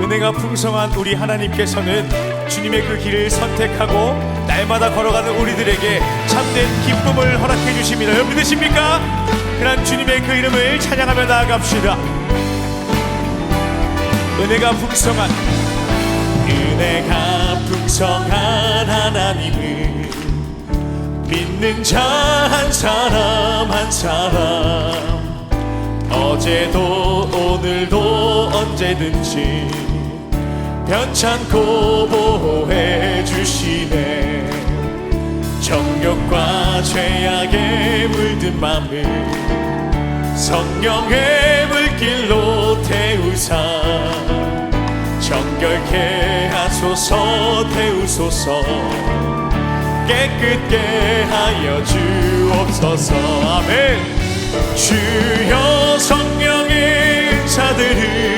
은혜가 풍성한 우리 하나님께서는 주님의 그 길을 선택하고 날마다 걸어가는 우리들에게 참된 기쁨을 허락해 주십니다. 여러분 믿으십니까? 그런 주님의 그 이름을 찬양하며 나아갑시다. 은혜가 풍성한 은혜가 풍성한 하나님을 믿는 자 한 사람 한 사람 어제도 오늘도 언제든지 변찮고 보호해 주시네. 정욕과 죄악에 물든 맘을 성령의 물길로 태우사 정결케 하소서 태우소서. 깨끗게 하여 주옵소서. 아멘. 주여 성령의 은사들을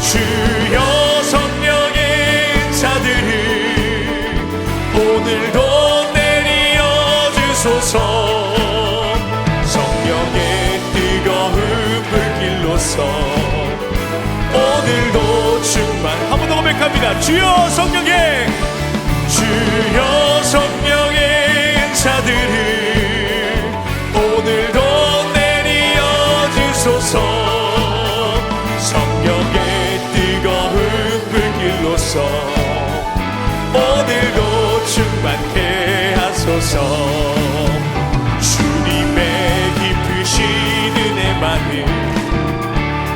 주여 성령의 은사들을 오늘도 내리어 주소서. 성령의 뜨거운 불길로서 오늘도 충만 한 번 더 고백합니다. 주여 성령의 주여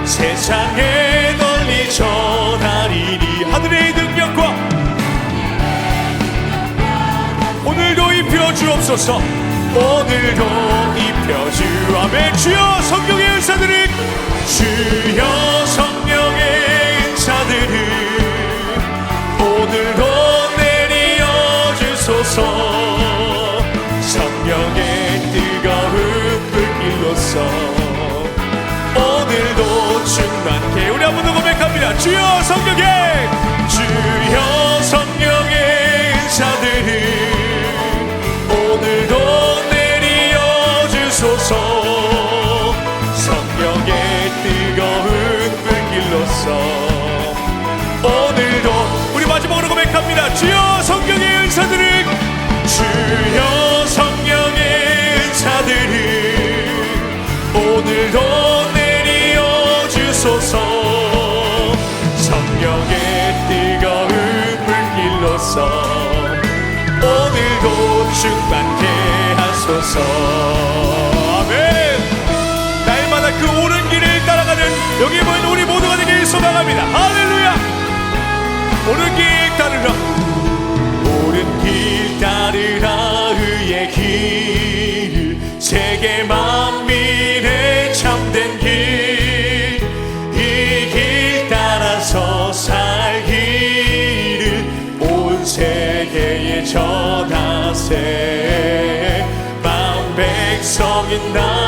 세상에 널리 전하리니 하늘의 능력과 오늘도 입혀 주옵소서. 오늘도 입혀 주 아멘 주여 성령의 은사들을 주여 성령의 은사들을 오늘도 내리어 주소서. 성령의 뜨거운 불길로서 오늘도 충만케 우리 한번 더 고백합니다. 주여 성령의 주여 성령 충만케 하소서. 아멘. 날마다 그 옳은 길을 따라가는 여기 모인 우리 모두가 되길 소망합니다. 할렐 백성이 나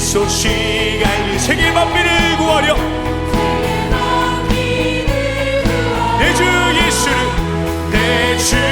소식 알리 세계 만민을 구하려 내 주 예수를 내주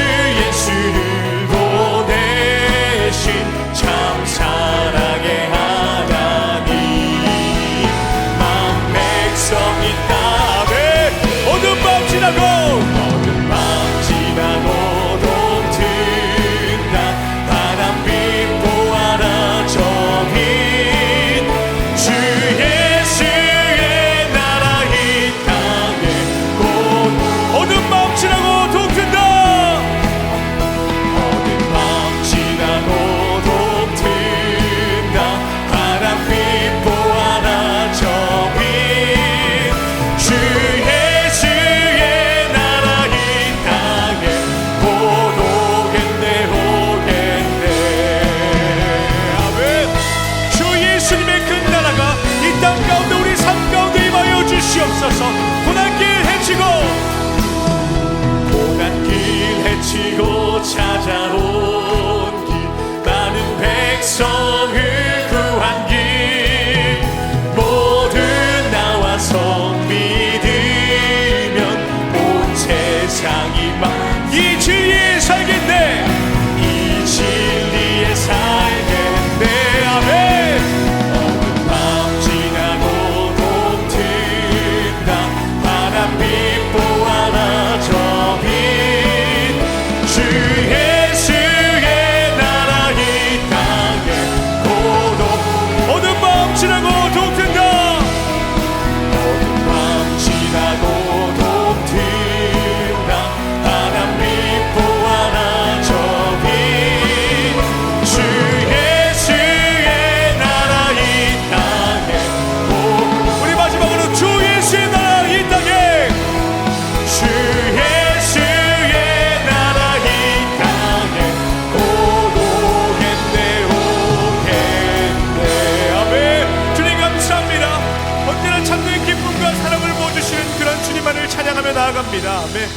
하며 나아갑니다 아멘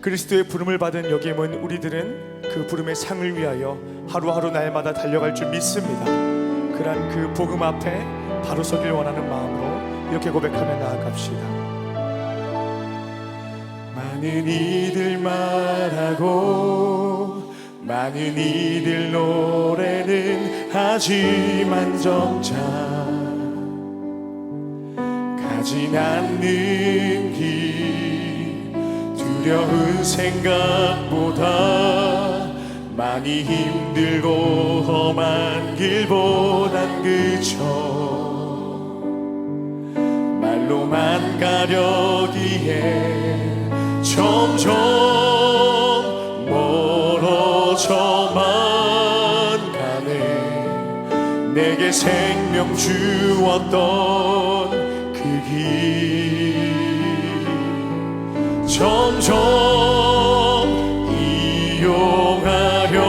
그리스도의 부름을 받은 여기에는 우리들은 그 부름의 상을 위하여 하루하루 날마다 달려갈 줄 믿습니다. 그러한 그 복음 앞에 바로 서길 원하는 마음으로 이렇게 고백하며 나아갑시다. 많은 이들 말하고 많은 이들 노래는 하지만 정작 가진 않는 길 두려운 생각보다 많이 힘들고 험한 길보단 그쳐 말로만 가려기에 점점 멀어져만 가네. 내게 생명 주었던 점점 이용하려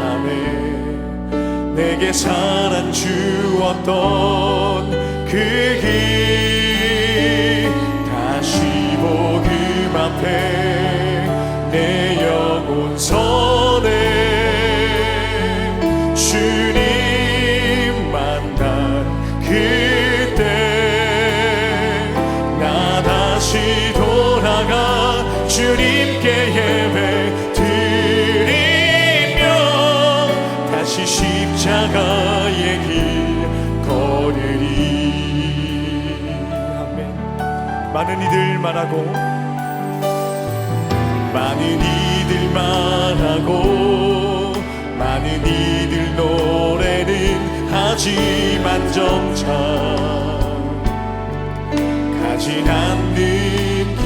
하네 내게 사랑 주었던 이들 말하고 많은 이들 말하고 많은 이들 노래는 하지만 정작 가진 않는 길.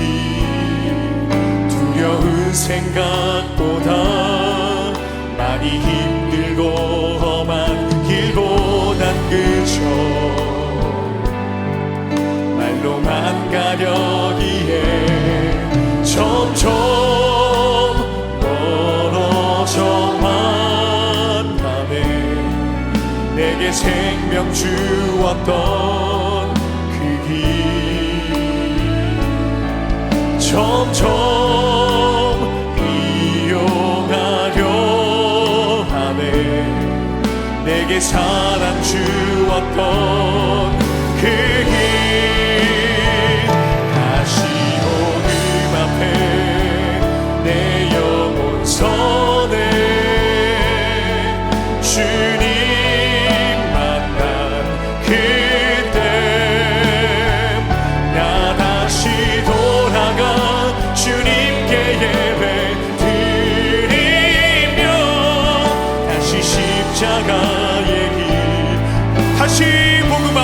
두려운 생각보다 많이 힘들고 험한 길보단 그저 가려기에 점점 멀어져만 가네. 내게 생명 주었던 그 길. 점점 이용하려 하네. 내게 사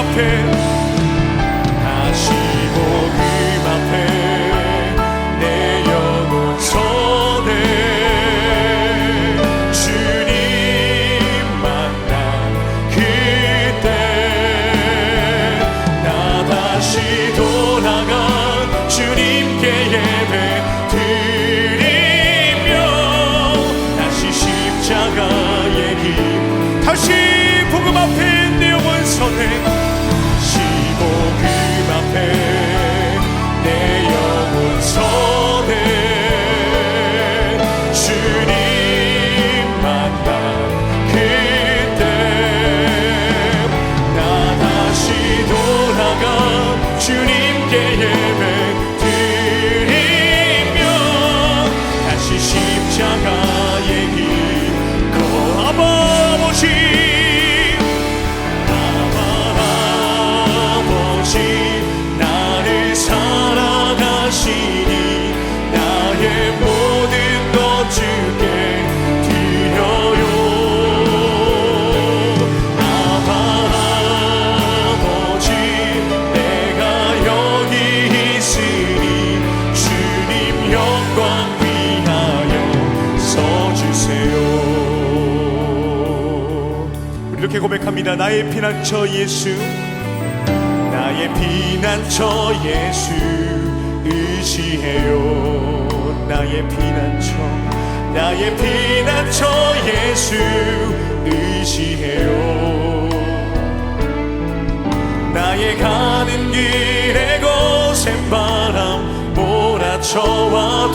앞에. 다시 복음 앞에 내 영혼 전해. 주님 만난 그때 나 다시 돌아가 주님께 예배 드리며 다시 십자가의 길 다시 복음 앞에 내 영혼 선해 이렇게 고백합니다. 나의 피난처 예수. 나의 피난처 예수. 의지해요. 나의 피난처 나의 피난처 예수. 의지해요. 나의 가는 길에 거센 바람 몰아쳐와도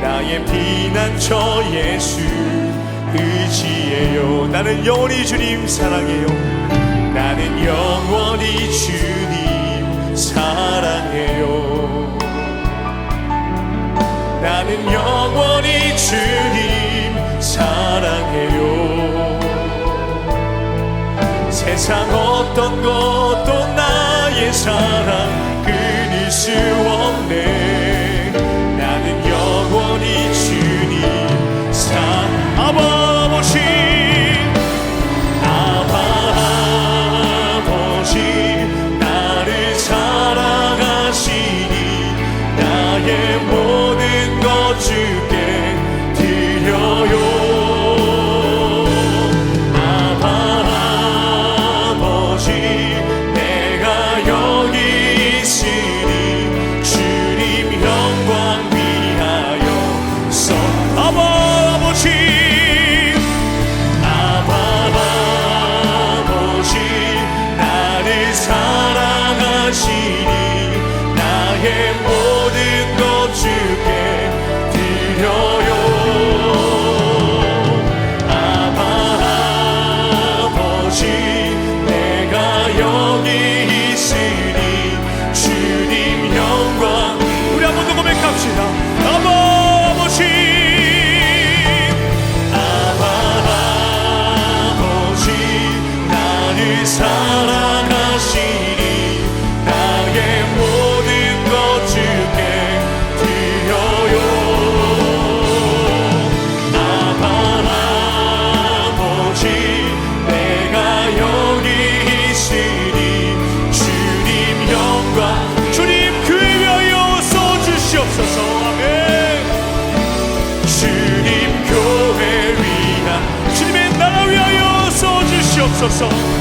나의 피난처 예수 의지해요. 나는 영원히 주님 사랑해요. 나는 영원히 주님 사랑해요. 나는 영원히 주님 사랑해요. 세상 어떤 것도 나의 사랑 so so.